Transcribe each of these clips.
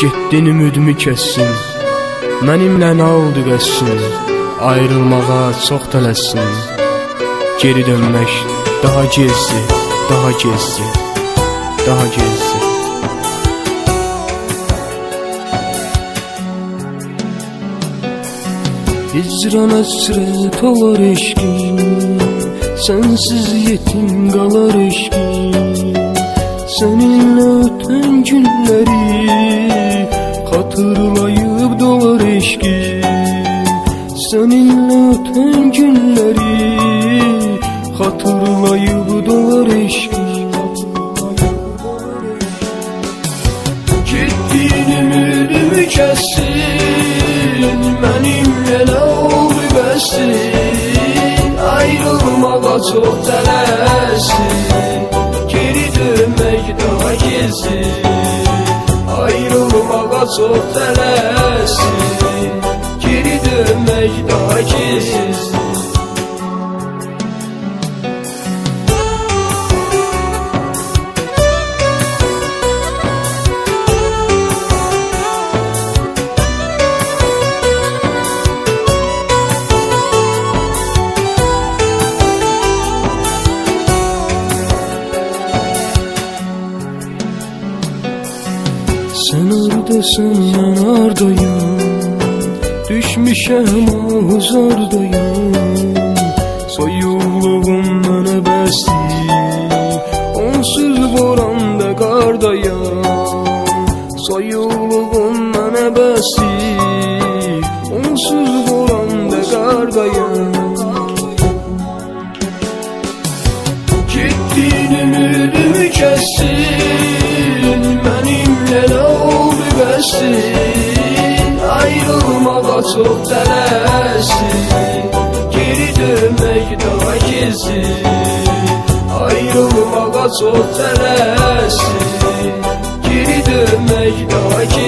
Getdin ümidimi kəssin Mənimlə nə oldu qəssin? Ayrılmağa çox tələssin. Geri dönmək daha gezdi Daha gezdi Daha gezdi Hicran hasret olar eşkim Sensiz yetim kalır eşkim Seninle öten günleri Hatırlayıp dolar eşkim Seninle öten günleri Hatırlayıp dolar eşkim Gittiğin ümidimi kessin Benimle ne oldu besin Ayrılmağa çok tələsin Geri dönmek daha Ayrılmağa çok tələsin Geri dönmek daha gizli Sen oradasın ben oradayım. Düşmüşem ahuzardayım Soyulluğum mənə bəsdir Onsuz boranda qardayım Soyulluğum mənə bəsdir oldu besin Ayrılmağa çok tələsin Geri dönmek daha gizli Ayrılmağa çok tələsin Geri dönmek daha gizli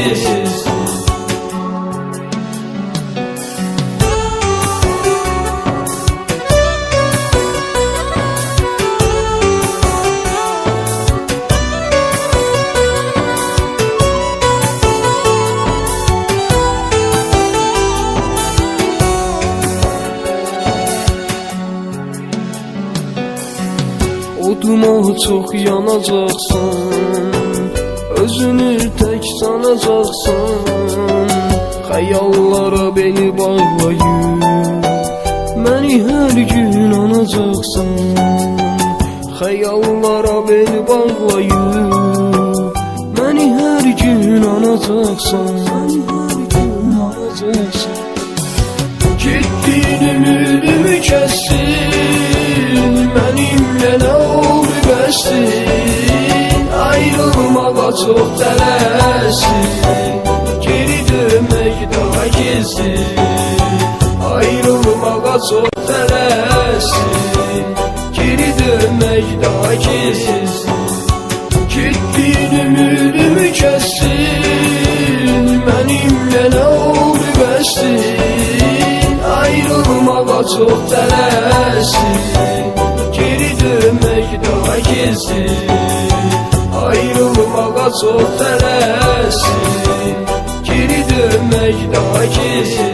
Oduma çok yanacaksan Özünü tek sanacaksan Hayallara beni bağlayıp Beni her gün anacaksan Hayallara beni bağlayıp Beni her gün anacaksan. Gittin ümidimi kessin Ne oldu besin Ayrılmağa çok tələsin Geri dönmek daha gizli Ayrılmağa çok tələsin Geri dönmek daha gizli Gittin ümidimi kessin Benimle ne oldu besin Ayrılmağa çok daha gizli Ayrılmağa çok tələsin Geri dönmek daha gizli